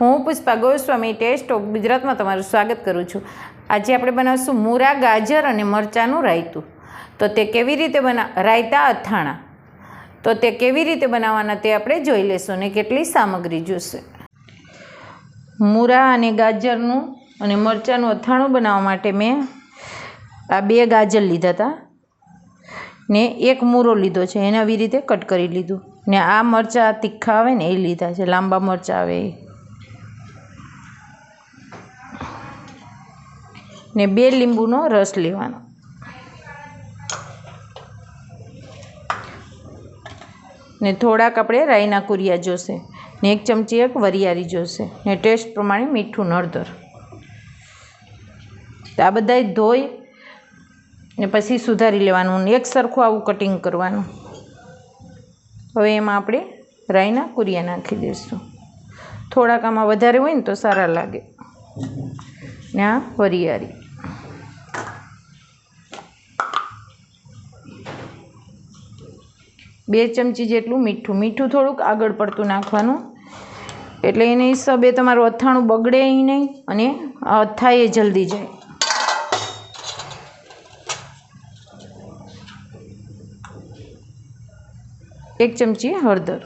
હું Pushpa Goswami test of ગુજરાતમાં તમારું સ્વાગત કરું છું. આજે આપણે બનાવશું મૂરા, ગાજર અને મરચાંનું રાયતું. તો તે કેવી રીતે બના, રાયતા અથાણા. તો તે કેવી રીતે બનાવવાના તે આપણે જોઈ લઈશું અને કેટલી સામગ્રી જોશે. મૂરા અને ગાજરનું અને મરચાંનું અથાણું બનાવવા માટે મેં આ બે ગાજર લીધા હતા. ને એક મૂરો લીધો છે, એને આવી રીતે કટ કરી લીધું. ને આ મરચાં તીખા આવે ને એ લીધા છે, લાંબા મરચાં આવે એ. ને બે લીંબુનો રસ લેવાનો. ને થોડાક આપણે રાઈના કુરિયા જોશે, ને એક ચમચી એક વરિયાળી જોશે, ને ટેસ્ટ પ્રમાણે મીઠું નળદર તો આ બધાએ ધોઈ, ને પછી સુધારી લેવાનું ને એક સરખું આવું કટિંગ કરવાનું. હવે એમાં આપણે રાઈના કુરિયા નાખી દઈશું. થોડાક આમાં વધારે હોય ને તો સારા લાગે. ને આ વરિયાળી. બે ચમચી જેટલું મીઠું. મીઠું થોડુંક આગળ પડતું નાખવાનું. એટલે એને હિસાબે તમારું અથાણું બગડે નહીં અને આ અથાય જલ્દી જાય. એક ચમચી હળદર.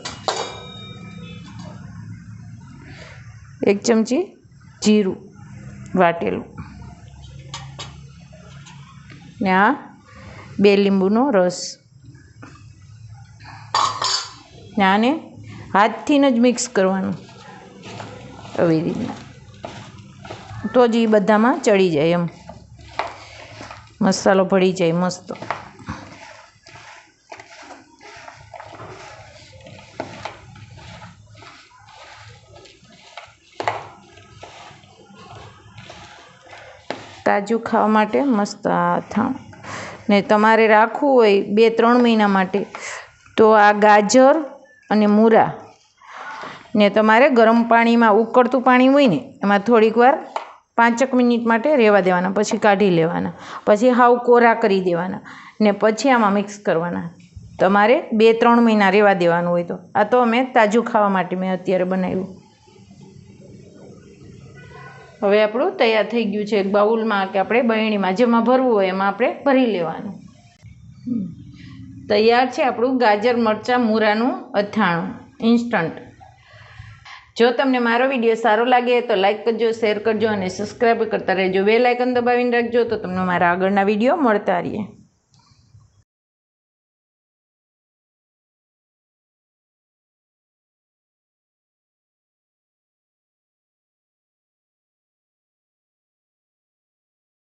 એક ચમચી જીરું વાટેલું. ને આ બે લીંબુનો રસ. ને આને હાથથી જ મિક્સ કરવાનું. આવી રીતના. તો જ એ બધામાં ચડી જાય એમ. મસાલો ભળી જાય મસ્ત. તાજું ખાવા માટે મસ્ત થાણ ને તમારે રાખવું હોય બે ત્રણ મહિના માટે, તો આ ગાજર અને મૂરા. ને તમારે ગરમ પાણીમાં ઉકળતું પાણી હોય ને, એમાં થોડીક વાર પાંચેક મિનિટ માટે રહેવા દેવાના, પછી કાઢી લેવાના, પછી હાવ કોરા કરી દેવાના, ને પછી આમાં મિક્સ કરવાના. તમારે બે, ત્રણ મહિના રહેવા દેવાનું હોય તો. આ તો અમે તાજું ખાવા માટે મેં અત્યારે બનાવ્યું. હવે આપણું તૈયાર થઈ ગયું છે એક બાઉલમાં કે આપણે બરણીમાં જેમાં ભરવું હોય એમાં આપણે ભરી લેવાનું. તૈયાર છે આપણું ગાજર, મરચાં, મૂરાનું અથાણું ઇન્સ્ટન્ટ જો તમને મારો વીડિયો સારો લાગે તો લાઈક કરજો શેર કરજો અને સબસ્ક્રાઈબ કરતા રહેજો. બે લાઇકન દબાવીને રાખજો તો તમને મારા આગળના વીડિયો મળતા રહીએ.